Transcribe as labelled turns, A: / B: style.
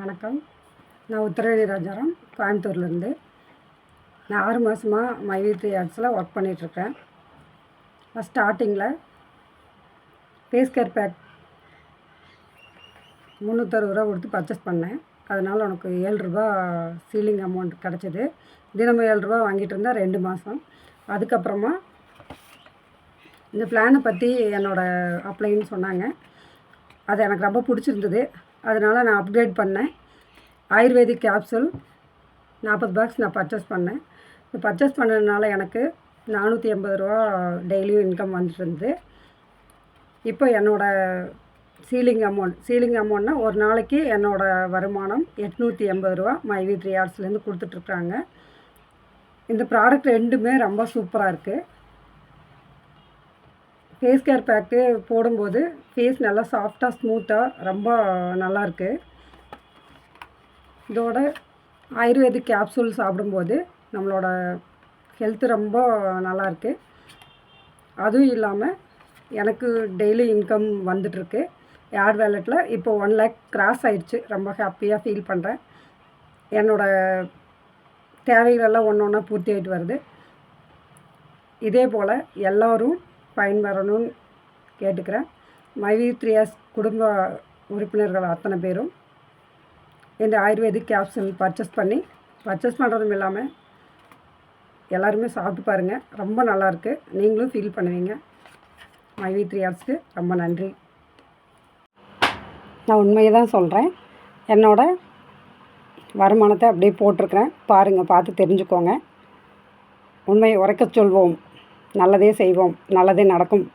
A: வணக்கம். நான் உத்தரவேணி ராஜாராம் கோயம்புத்தூர்லேருந்து. நான் ஆறு மாதமாக மைவி த்ரீ ஆர்ட்ஸில் ஒர்க் பண்ணிகிட்ருக்கேன் ஃபஸ்ட் ஸ்டார்டிங்கில் ஃபேஸ் கேர் பேக் முந்நூற்றறுபது ரூபா கொடுத்து பர்ச்சேஸ் பண்ணேன். அதனால் உனக்கு ஏழு ரூபா சீலிங் அமௌண்ட் கிடச்சிது. தினமும் ஏழு ரூபா வாங்கிட்டு இருந்தேன் ரெண்டு மாதம் அதுக்கப்புறமா இந்த பிளானை பற்றி என்னோடய அப்ளைன்னு சொன்னாங்க. அது எனக்கு ரொம்ப பிடிச்சிருந்தது. அதனால் நான் அப்கிரேட் பண்ணேன். ஆயுர்வேதிக் கேப்சூல் நாற்பது பாக்ஸ் நான் பர்ச்சேஸ் பண்ணேன். இப்போ பர்ச்சேஸ் பண்ணதுனால எனக்கு நானூற்றி எண்பது ரூபா டெய்லியும் இன்கம் வந்துட்டு இருந்தது இப்போ என்னோடய சீலிங் அமௌண்ட் சீலிங் அமௌண்ட்னா ஒரு நாளைக்கு என்னோடய வருமானம் எட்நூற்றி எண்பது ரூபா மைவி த்ரீ ஹார்ஸ்லேருந்து கொடுத்துட்ருக்காங்க இந்த ப்ராடக்ட் ரெண்டுமே ரொம்ப சூப்பராக இருக்குது ஃபேஸ் கேர் பேக்கு போடும்போது ஃபேஸ் நல்லா சாஃப்டாக ஸ்மூத்தாக ரொம்ப நல்லாயிருக்கு இதோட ஆயுர்வேதிக் கேப்சூல் சாப்பிடும்போது நம்மளோட ஹெல்த்து ரொம்ப நல்லாயிருக்கு அதுவும் இல்லாமல் எனக்கு டெய்லி இன்கம் வந்துட்டுருக்கு. ஏட் வேலெட்டில் இப்போ ஒன் லேக் கிராஸ் ஆயிடுச்சு. ரொம்ப ஹாப்பியாக ஃபீல் பண்ணுறேன் என்னோடய தேவைகளெல்லாம் ஒன்று ஒன்றா பூர்த்தி ஆகிட்டு வருது. இதே போல் எல்லோரும் பயன்பெறணும்னு கேட்டுக்கிறேன். மைவி த்ரீயர்ஸ் குடும்ப உறுப்பினர்கள் அத்தனை பேரும் இந்த ஆயுர்வேதிக் கேப்சூல் பர்ச்சேஸ் பண்ணி பர்ச்சேஸ் பண்ணுறதும் இல்லாமல் எல்லாருமே சாப்பிட்டு பாருங்கள் ரொம்ப நல்லாயிருக்கு நீங்களும் ஃபீல் பண்ணுவீங்க. மைவி த்ரீ ரொம்ப நன்றி. நான் உண்மையை தான் சொல்கிறேன் என்னோட வருமானத்தை அப்படியே போட்டிருக்கிறேன். பாருங்கள் பார்த்து தெரிஞ்சுக்கோங்க. உண்மையை உரைக்க சொல்வோம். நல்லதே செய்வோம். நல்லதே நடக்கும்.